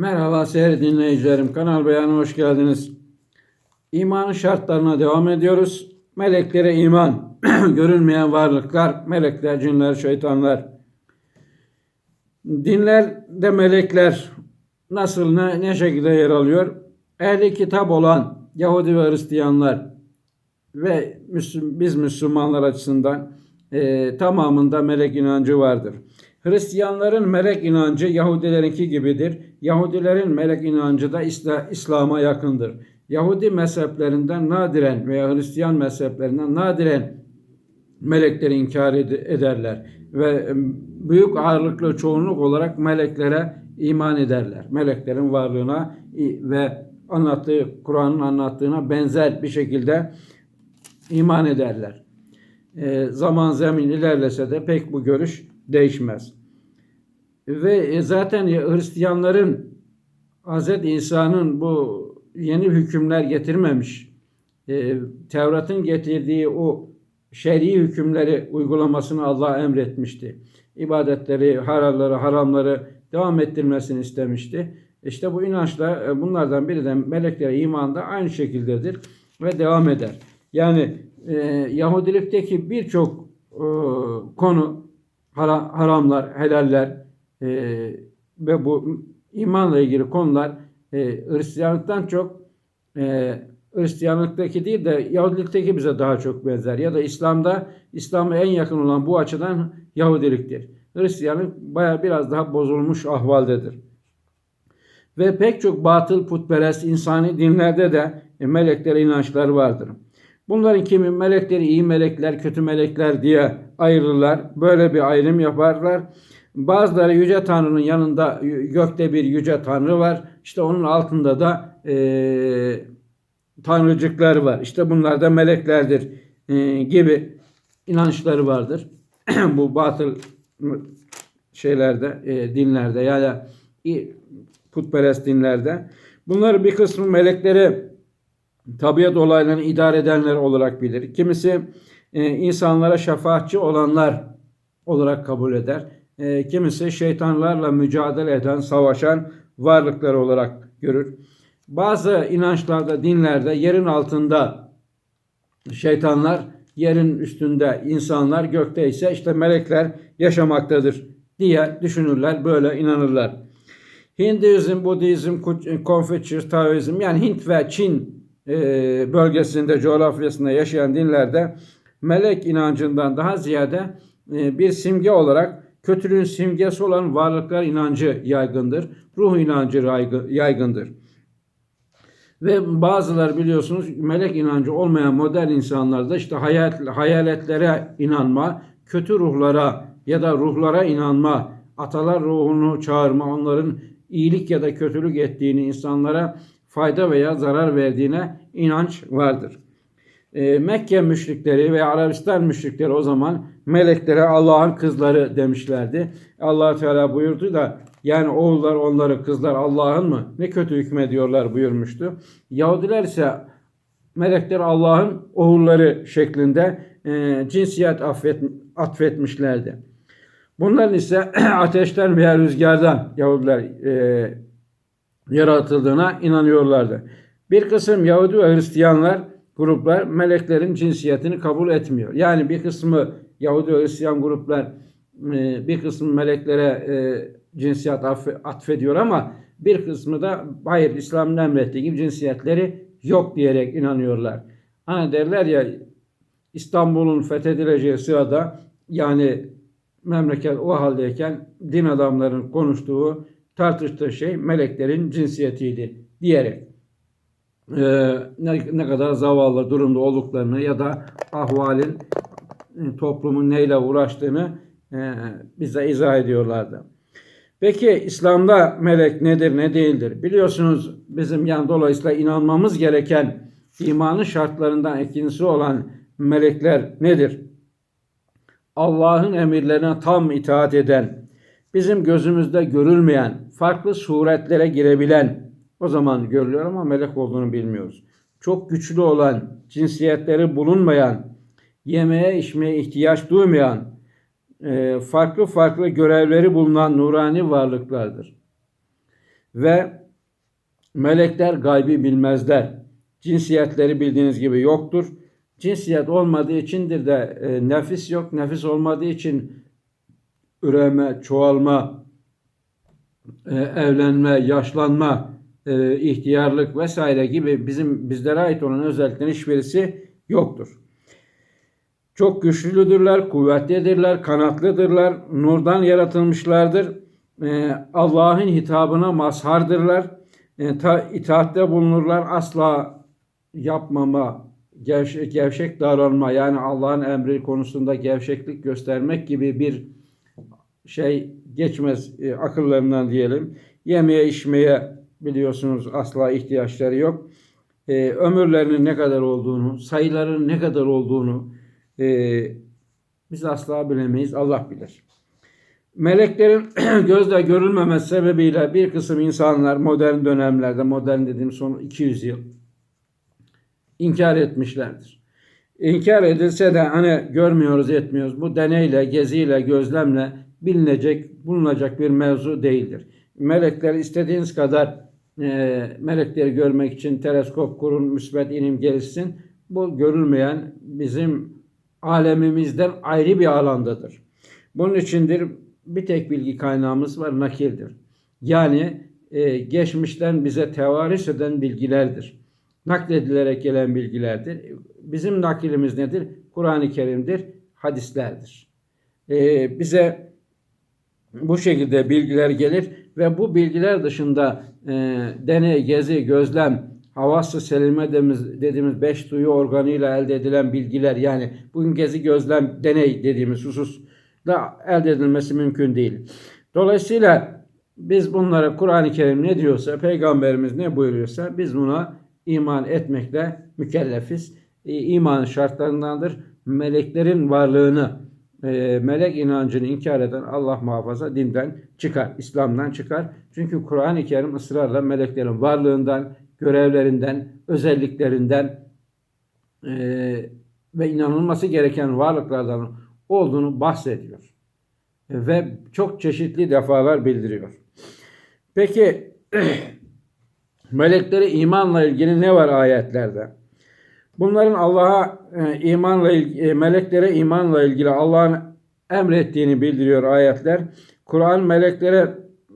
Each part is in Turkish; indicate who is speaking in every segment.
Speaker 1: Merhaba sevgili dinleyicilerim. Kanal Beyan'a hoş geldiniz. İmanın şartlarına devam ediyoruz. Meleklere iman, görünmeyen varlıklar, melekler, cinler, şeytanlar. Dinlerde melekler nasıl, ne, ne şekilde yer alıyor? Ehli kitap olan Yahudi ve Hristiyanlar ve Müslüm, biz Müslümanlar açısından e, tamamında melek inancı vardır. Hristiyanların melek inancı Yahudilerinki gibidir. Yahudilerin melek inancı da İsla, İslam'a yakındır. Yahudi mezheplerinden nadiren veya Hristiyan mezheplerinden nadiren melekleri inkar ed- ederler ve büyük ağırlıklı çoğunluk olarak meleklere iman ederler. Meleklerin varlığına ve anlattığı Kur'an'ın anlattığına benzer bir şekilde iman ederler. E, zaman zemin ilerlese de pek bu görüş değişmez. Ve e, zaten Hristiyanların Hz. İsa'nın bu yeni hükümler getirmemiş, e, Tevrat'ın getirdiği o şer'i hükümleri uygulamasını Allah emretmişti. İbadetleri, haralları, haramları devam ettirmesini istemişti. İşte bu inançla e, bunlardan biri de meleklere iman da aynı şekildedir ve devam eder. Yani e, Yahudilikteki birçok e, konu haramlar, helaller e, ve bu imanla ilgili konular e, Hristiyanlıktan çok e, Hristiyanlıktaki değil de Yahudilikteki bize daha çok benzer. Ya da İslam'da İslam'a en yakın olan bu açıdan Yahudiliktir. Hristiyanlık baya biraz daha bozulmuş ahvaldedir. Ve pek çok batıl putperest insani dinlerde de e, meleklere inançlar vardır. Bunların kimi melekleri iyi melekler, kötü melekler diye ayırırlar. Böyle bir ayrım yaparlar. Bazıları yüce tanrının yanında gökte bir yüce tanrı var. İşte onun altında da e, tanrıcıklar var. İşte bunlar da meleklerdir e, gibi inançları vardır. Bu batıl şeylerde, e, dinlerde ya da putperest dinlerde. Bunları bir kısmı melekleri tabiat olaylarını idare edenler olarak bilir. Kimisi e, insanlara şefaatçi olanlar olarak kabul eder. E, kimisi şeytanlarla mücadele eden, savaşan varlıklar olarak görür. Bazı inançlarda, dinlerde yerin altında şeytanlar, yerin üstünde insanlar, gökte ise işte melekler yaşamaktadır diye düşünürler, böyle inanırlar. Hinduizm, Budizm, Konfüçyüs, Taoizm yani Hint ve Çin e, bölgesinde, coğrafyasında yaşayan dinlerde melek inancından daha ziyade e, bir simge olarak kötülüğün simgesi olan varlıklar inancı yaygındır. Ruh inancı yaygındır. Ve bazılar biliyorsunuz melek inancı olmayan modern insanlarda işte hayal, hayaletlere inanma, kötü ruhlara ya da ruhlara inanma, atalar ruhunu çağırma, onların iyilik ya da kötülük ettiğini, insanlara fayda veya zarar verdiğine inanç vardır. E, Mekke müşrikleri ve Arabistan müşrikleri o zaman meleklere Allah'ın kızları demişlerdi. allah Teala buyurdu da yani oğullar onları kızlar Allah'ın mı? Ne kötü hükmediyorlar buyurmuştu. Yahudiler ise melekler Allah'ın oğulları şeklinde e, cinsiyet affet, atfetmişlerdi. Bunların ise ateşten veya rüzgardan Yahudiler e, yaratıldığına inanıyorlardı. Bir kısım Yahudi ve Hristiyanlar gruplar meleklerin cinsiyetini kabul etmiyor. Yani bir kısmı Yahudi ve Hristiyan gruplar e, bir kısmı meleklere e, cinsiyet atfediyor ama bir kısmı da hayır İslam'ın emrettiği gibi cinsiyetleri yok diyerek inanıyorlar. Hani derler ya İstanbul'un fethedileceği sırada yani memleket o haldeyken din adamların konuştuğu tartıştığı şey meleklerin cinsiyetiydi diyerek e, ne, ne kadar zavallı durumda olduklarını ya da ahvalin e, toplumun neyle uğraştığını e, bize izah ediyorlardı. Peki İslam'da melek nedir ne değildir? Biliyorsunuz bizim yani dolayısıyla inanmamız gereken imanın şartlarından ikincisi olan melekler nedir? Allah'ın emirlerine tam itaat eden, bizim gözümüzde görülmeyen, farklı suretlere girebilen, o zaman görülüyor ama melek olduğunu bilmiyoruz. Çok güçlü olan, cinsiyetleri bulunmayan, yemeğe içmeye ihtiyaç duymayan, e, farklı farklı görevleri bulunan nurani varlıklardır. Ve melekler gaybi bilmezler. Cinsiyetleri bildiğiniz gibi yoktur. Cinsiyet olmadığı içindir de e, nefis yok. Nefis olmadığı için üreme, çoğalma, e, evlenme, yaşlanma, e, ihtiyarlık vesaire gibi bizim bizlere ait olan özelliklerin hiçbirisi yoktur. Çok güçlüdürler, kuvvetlidirler, kanatlıdırlar, nurdan yaratılmışlardır. E, Allah'ın hitabına mazhardırlar. E, ta, itaatte bulunurlar. Asla yapmama, gevşek, gevşek davranma yani Allah'ın emri konusunda gevşeklik göstermek gibi bir şey geçmez e, akıllarından diyelim. Yemeye içmeye biliyorsunuz asla ihtiyaçları yok. E, ömürlerinin ne kadar olduğunu, sayılarının ne kadar olduğunu e, biz asla bilemeyiz. Allah bilir. Meleklerin gözle görülmemesi sebebiyle bir kısım insanlar modern dönemlerde, modern dediğim son 200 yıl inkar etmişlerdir. İnkar edilse de hani görmüyoruz etmiyoruz. Bu deneyle, geziyle, gözlemle bilinecek, bulunacak bir mevzu değildir. Melekler istediğiniz kadar melekleri görmek için teleskop kurun, müsbet ilim gelişsin. Bu görülmeyen bizim alemimizden ayrı bir alandadır. Bunun içindir bir tek bilgi kaynağımız var, nakildir. Yani e, geçmişten bize tevaris eden bilgilerdir. Nakledilerek gelen bilgilerdir. Bizim nakilimiz nedir? Kur'an-ı Kerim'dir, hadislerdir. E, bize bu şekilde bilgiler gelir ve bu bilgiler dışında e, deney, gezi, gözlem, havası selime dediğimiz, dediğimiz beş duyu organıyla elde edilen bilgiler yani bugün gezi, gözlem, deney dediğimiz hususla elde edilmesi mümkün değil. Dolayısıyla biz bunlara Kur'an-ı Kerim ne diyorsa, Peygamberimiz ne buyuruyorsa biz buna iman etmekle mükellefiz. E, iman şartlarındandır. Meleklerin varlığını, e, melek inancını inkar eden Allah muhafaza dinden çıkar, İslam'dan çıkar. Çünkü Kur'an-ı Kerim ısrarla meleklerin varlığından, görevlerinden, özelliklerinden e, ve inanılması gereken varlıklardan olduğunu bahsediyor. E, ve çok çeşitli defalar bildiriyor. Peki melekleri imanla ilgili ne var ayetlerde? Bunların Allah'a e, imanla ilgili, meleklere imanla ilgili Allah'ın emrettiğini bildiriyor ayetler. Kur'an meleklere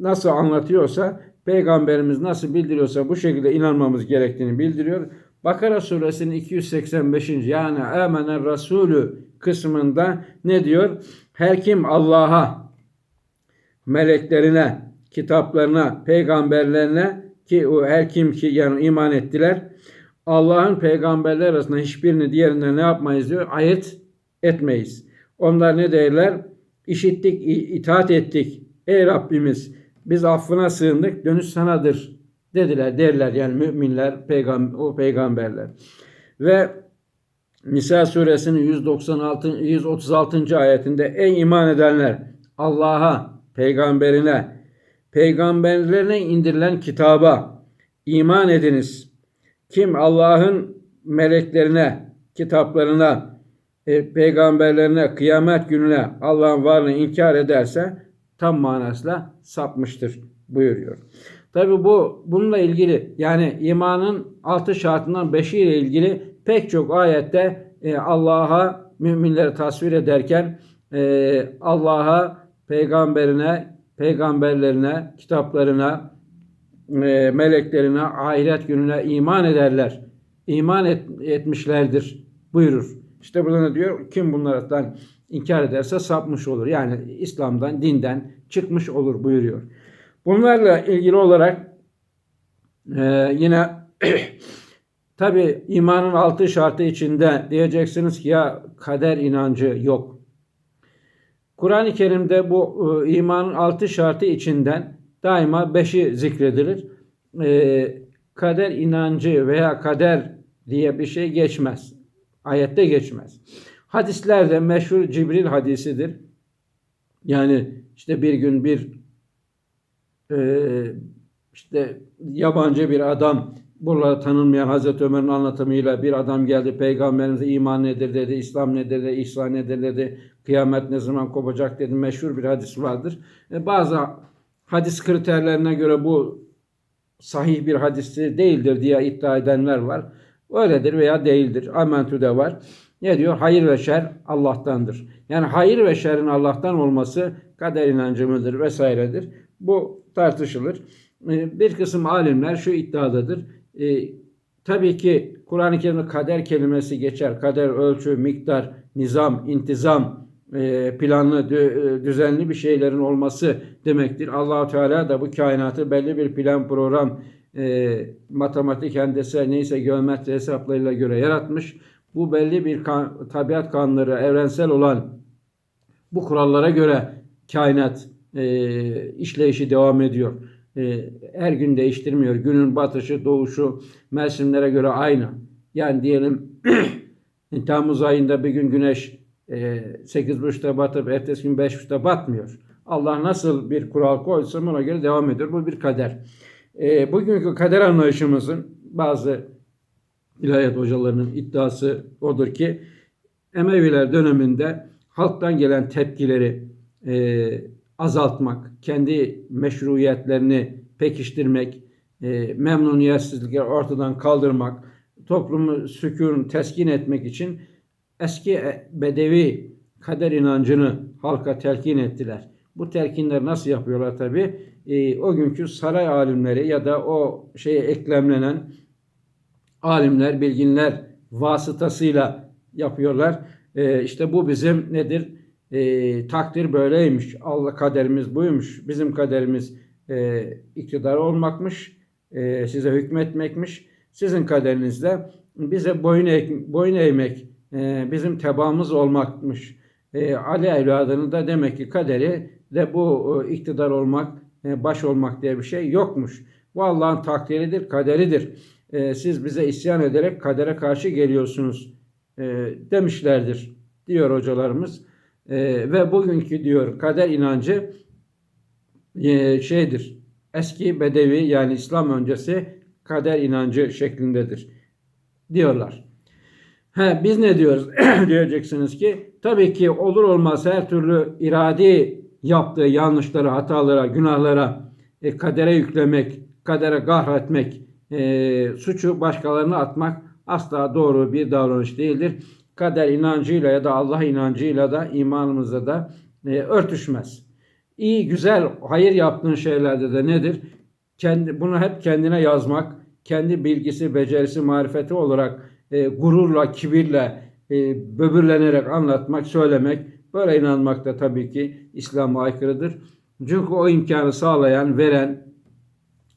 Speaker 1: nasıl anlatıyorsa, peygamberimiz nasıl bildiriyorsa bu şekilde inanmamız gerektiğini bildiriyor. Bakara suresinin 285. yani Amener Resulü kısmında ne diyor? Her kim Allah'a, meleklerine, kitaplarına, peygamberlerine ki o her kim ki yani iman ettiler Allah'ın peygamberler arasında hiçbirini diğerinden ne yapmayız diyor? Ayırt etmeyiz. Onlar ne derler? İşittik, itaat ettik. Ey Rabbimiz biz affına sığındık, dönüş sanadır dediler derler yani müminler, peygam o peygamberler. Ve Nisa suresinin 196 136. ayetinde ey iman edenler Allah'a, peygamberine, peygamberlerine indirilen kitaba iman ediniz. Kim Allah'ın meleklerine, kitaplarına, e, peygamberlerine, kıyamet gününe Allah'ın varlığını inkar ederse tam manasıyla sapmıştır buyuruyor. Tabi bu bununla ilgili yani imanın altı şartından beşi ile ilgili pek çok ayette e, Allah'a müminleri tasvir ederken e, Allah'a, peygamberine, peygamberlerine, kitaplarına, e, meleklerine, ahiret gününe iman ederler. İman et, etmişlerdir buyurur. İşte burada ne diyor? Kim bunlardan inkar ederse sapmış olur. Yani İslam'dan, dinden çıkmış olur buyuruyor. Bunlarla ilgili olarak e, yine tabi imanın altı şartı içinde diyeceksiniz ki ya kader inancı yok. Kur'an-ı Kerim'de bu e, imanın altı şartı içinden daima beşi zikredilir. E, kader inancı veya kader diye bir şey geçmez. Ayette geçmez. Hadislerde meşhur Cibril hadisidir. Yani işte bir gün bir e, işte yabancı bir adam burada tanınmayan Hazreti Ömer'in anlatımıyla bir adam geldi peygamberimize iman nedir dedi, İslam nedir dedi, İslam nedir dedi, kıyamet ne zaman kopacak dedi meşhur bir hadis vardır. E, bazı hadis kriterlerine göre bu sahih bir hadisi değildir diye iddia edenler var. Öyledir veya değildir. Amentü de var. Ne diyor? Hayır ve şer Allah'tandır. Yani hayır ve şerrin Allah'tan olması kader inancı mıdır vesairedir. Bu tartışılır. Ee, Bir kısım alimler şu iddiadadır. Ee, Tabii ki Kur'an-ı Kerim'de kader kelimesi geçer. Kader ölçü, miktar, nizam, intizam, e, planlı, dü- e, düzenli bir şeylerin olması demektir. Allahu Teala da bu kainatı belli bir plan, program, e, matematik, hendese, neyse geometri hesaplarıyla göre yaratmış. Bu belli bir kan- tabiat kanunları, evrensel olan bu kurallara göre kainat e, işleyişi devam ediyor. E, her gün değiştirmiyor. Günün batışı, doğuşu mevsimlere göre aynı. Yani diyelim Temmuz ayında bir gün güneş e, 8.30'da batıp ertesi gün 5.30'da batmıyor. Allah nasıl bir kural koysa ona göre devam ediyor. Bu bir kader. E, bugünkü kader anlayışımızın bazı ilahiyat hocalarının iddiası odur ki Emeviler döneminde halktan gelen tepkileri e, azaltmak, kendi meşruiyetlerini pekiştirmek, e, memnuniyetsizlikleri ortadan kaldırmak, toplumu sükun, teskin etmek için eski bedevi kader inancını halka telkin ettiler. Bu telkinler nasıl yapıyorlar tabi? E, o günkü saray alimleri ya da o şeye eklemlenen alimler, bilginler vasıtasıyla yapıyorlar. E, işte bu bizim nedir? E, takdir böyleymiş. Allah kaderimiz buymuş. Bizim kaderimiz e, iktidar olmakmış. E, size hükmetmekmiş. Sizin kaderiniz de bize boyun, eğ, boyun eğmek, e, bizim tebaamız olmakmış. E, Ali evladının da demek ki kaderi de bu e, iktidar olmak, e, baş olmak diye bir şey yokmuş. Bu Allah'ın takdiridir, kaderidir. E, siz bize isyan ederek kadere karşı geliyorsunuz e, demişlerdir diyor hocalarımız. Ve bugünkü diyor kader inancı şeydir. Eski Bedevi yani İslam öncesi kader inancı şeklindedir diyorlar. He, biz ne diyoruz diyeceksiniz ki tabii ki olur olmaz her türlü iradi yaptığı yanlışlara, hatalara, günahlara e, kadere yüklemek, kadere kahretmek, e, suçu başkalarına atmak asla doğru bir davranış değildir. Kader inancıyla ya da Allah inancıyla da imanımızda da e, örtüşmez. İyi, güzel, hayır yaptığın şeylerde de nedir? Kendi, bunu hep kendine yazmak, kendi bilgisi, becerisi, marifeti olarak e, gururla, kibirle, e, böbürlenerek anlatmak, söylemek, böyle inanmak da tabii ki İslam'a aykırıdır. Çünkü o imkanı sağlayan, veren,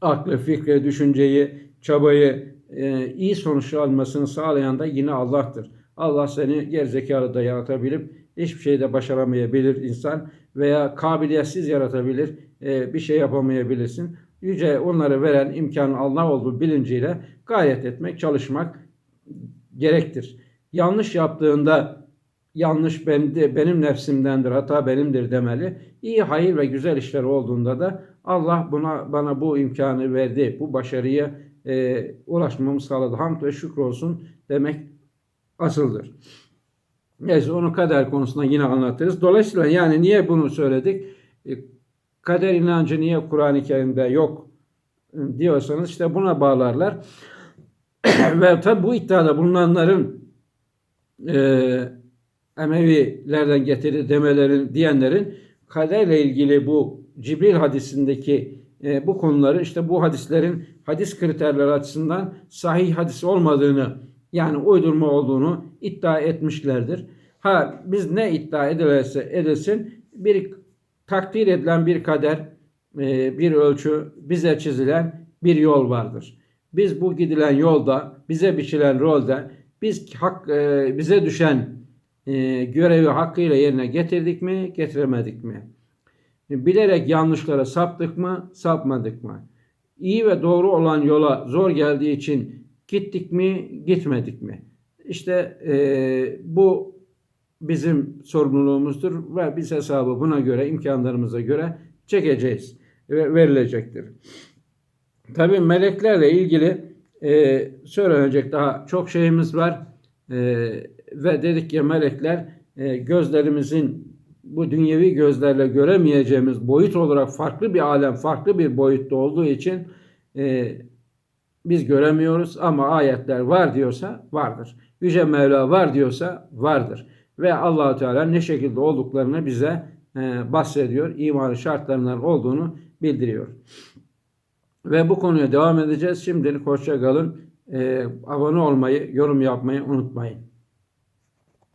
Speaker 1: aklı, fikri, düşünceyi, çabayı e, iyi sonuçlar almasını sağlayan da yine Allah'tır. Allah seni gerizekalı da yaratabilir, hiçbir şeyde başaramayabilir insan veya kabiliyetsiz yaratabilir, e, bir şey yapamayabilirsin. Yüce onları veren imkanı Allah olduğu bilinciyle gayret etmek, çalışmak gerektir. Yanlış yaptığında yanlış benim, benim nefsimdendir, hata benimdir demeli. İyi, hayır ve güzel işler olduğunda da Allah buna bana bu imkanı verdi, bu başarıya e, ulaşmamı sağladı. Hamd ve şükür olsun demek asıldır. Neyse onu kader konusunda yine anlatırız. Dolayısıyla yani niye bunu söyledik? E, kader inancı niye Kur'an-ı Kerim'de yok diyorsanız işte buna bağlarlar. Ve tabi bu iddiada bulunanların e, Emevilerden getirdi demelerin diyenlerin kaderle ilgili bu Cibril hadisindeki e, bu konuları işte bu hadislerin hadis kriterleri açısından sahih hadis olmadığını yani uydurma olduğunu iddia etmişlerdir. Ha biz ne iddia edilirse edilsin bir takdir edilen bir kader, e, bir ölçü, bize çizilen bir yol vardır. Biz bu gidilen yolda, bize biçilen rolde biz hak, e, bize düşen e, görevi hakkıyla yerine getirdik mi, getiremedik mi? Bilerek yanlışlara saptık mı, sapmadık mı? İyi ve doğru olan yola zor geldiği için gittik mi, gitmedik mi? İşte e, bu bizim sorumluluğumuzdur ve biz hesabı buna göre, imkanlarımıza göre çekeceğiz ve verilecektir. Tabi meleklerle ilgili e, söylenecek daha çok şeyimiz var. E, ve dedik ya melekler e, gözlerimizin bu dünyevi gözlerle göremeyeceğimiz boyut olarak farklı bir alem, farklı bir boyutta olduğu için e, biz göremiyoruz ama ayetler var diyorsa vardır. Yüce Mevla var diyorsa vardır. Ve Allahu Teala ne şekilde olduklarını bize e, bahsediyor. İmanı şartlarından olduğunu bildiriyor. Ve bu konuya devam edeceğiz. Şimdilik hoşça kalın. E, abone olmayı, yorum yapmayı unutmayın.